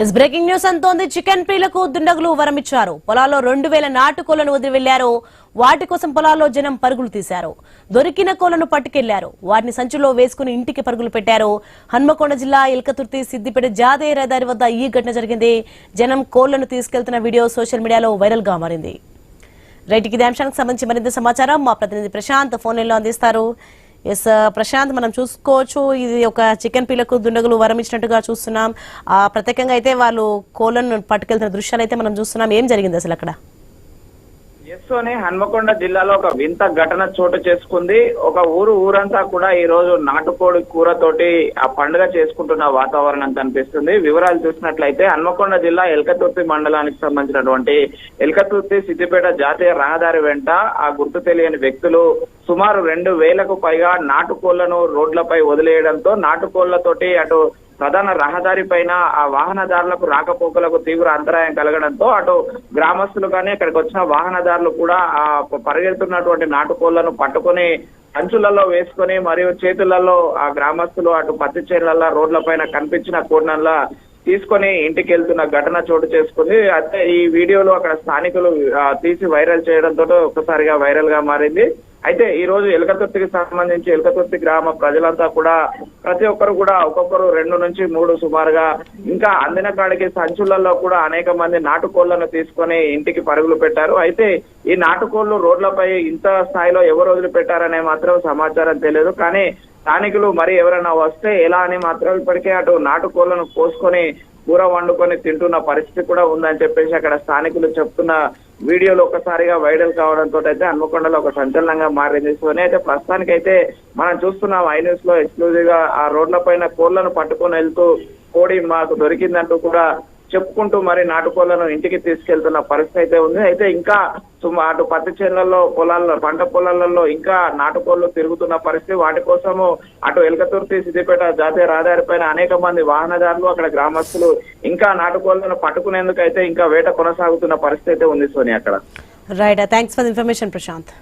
Is breaking news అంతోంది chicken ప్రియులకు దుండగులు వరమిచ్చారు. పొలాల్లో రెండు వేల నాటుకోళ్ళను వదిలి వెళ్ళారు వాటి కోసం పొలాల్లో జనం పరుగులు తీశారు. దొరికిన కోళ్ళను పట్టుకెళ్ళారు. వాటిని సంచుల్లో వేసుకుని ఇంటికి పరుగులు పెట్టారు. హన్మకొండ జిల్లా ఇల్కతుర్తి సిద్దిపేట జాతీయ రహదారి వద్ద ఈ ఘటన జరిగింది. జనం కోళ్ళను తీసుకెళ్తున్న వీడియో సోషల్ మీడియాలో వైరల్గా మారింది. రైట్ ఇదే అంశానికి సంబంధించి మరింత సమాచారం మా ప్రతినిధి ప్రశాంత్ ఫోన్ లైన్లో అందిస్తారు. ఎస్ ప్రశాంత్ మనం చూసుకోవచ్చు. ఇది ఒక చికెన్ పీలకు దుండగులు వరం ఇచ్చినట్టుగా చూస్తున్నాం. ఆ ప్రత్యేకంగా అయితే వాళ్ళు కోళ్ళను పట్టుకెళ్తున్న దృశ్యాలు అయితే మనం చూస్తున్నాం. ఏం జరిగింది అసలు అక్కడ? ఎస్సోని హన్మకొండ జిల్లాలో ఒక వింత ఘటన చోటు చేసుకుంది. ఒక ఊరు ఊరంతా కూడా ఈ రోజు నాటుకోడి కూరతోటి ఆ పండుగ చేసుకుంటున్న వాతావరణం కనిపిస్తుంది. వివరాలు చూసినట్లయితే హన్మకొండ జిల్లా ఎల్కతుర్తి మండలానికి సంబంధించినటువంటి ఎల్కతుర్తి సిద్దిపేట జాతీయ రహదారి వెంట ఆ గుర్తు తెలియని వ్యక్తులు సుమారు రెండు వేలకు పైగా నాటుకోళ్ళను రోడ్లపై వదిలేయడంతో నాటుకోళ్ళతోటి అటు ప్రధాన రహదారి పైన ఆ వాహనదారులకు రాకపోకలకు తీవ్ర అంతరాయం కలగడంతో అటు గ్రామస్తులు కానీ ఇక్కడికి వచ్చిన వాహనదారులు కూడా ఆ పరిగెడుతున్నటువంటి నాటుకోళ్ళను పట్టుకొని అంచులలో వేసుకొని మరియు చేతులలో ఆ గ్రామస్తులు అటు పత్తి చేనులలో రోడ్ల పైన కనిపించిన కోడినల్లా తీసుకొని ఇంటికి వెళ్తున్న ఘటన చోటు చేసుకుంది అయితే ఈ వీడియోలో అక్కడ స్థానికులు తీసి వైరల్ చేయడంతో ఒక్కసారిగా వైరల్గా మారింది. అయితే ఈ రోజు ఎలకతుర్తికి సంబంధించి ఎలకతుర్తి గ్రామ ప్రజలంతా కూడా ప్రతి ఒక్కరు కూడా ఒక్కొక్కరు రెండు నుంచి మూడు సుమారుగా ఇంకా అందిన కాడికి సంచులలో కూడా అనేక మంది నాటుకోళ్ళను తీసుకొని ఇంటికి పరుగులు పెట్టారు. అయితే ఈ నాటుకోళ్ళు రోడ్లపై ఇంత స్థాయిలో ఎవరు వదిలిపెట్టారనే మాత్రం సమాచారం తెలియదు. కానీ స్థానికులు మరి ఎవరైనా వస్తే ఎలా అని మాత్రం ఇప్పటికే అటు నాటుకోళ్ళను కోసుకొని కూర వండుకొని తింటున్న పరిస్థితి కూడా ఉందని చెప్పేసి అక్కడ స్థానికులు చెప్తున్న వీడియోలు ఒకసారిగా వైరల్ కావడంతో అయితే హన్మకొండలో ఒక సంచలనంగా మారింది. సో అయితే ప్రస్తుతానికైతే మనం చూస్తున్నాం ఐ న్యూస్లో ఎక్స్క్లూజివ్గా ఆ రోడ్ల పైన కోళ్ళను పట్టుకొని వెళ్తూ కోడి మాకు దొరికిందంటూ కూడా చెప్పుకుంటూ మరి నాటుకోళ్ళను ఇంటికి తీసుకెళ్తున్న పరిస్థితి అయితే ఉంది. అయితే ఇంకా సుమా అటు పత్తి చేనులలో పొలాల్లో పంట పొలాలలో ఇంకా నాటుకోళ్ళు తిరుగుతున్న పరిస్థితి. వాటి కోసము అటు ఎలకతుర్తి సిద్దిపేట జాతీయ రహదారి పైన అనేక మంది వాహనదారులు అక్కడ గ్రామస్తులు ఇంకా నాటుకోళ్ళను పట్టుకునేందుకు అయితే ఇంకా వేట కొనసాగుతున్న పరిస్థితి అయితే ఉంది సోని అక్కడ. Right thanks for information Prashanth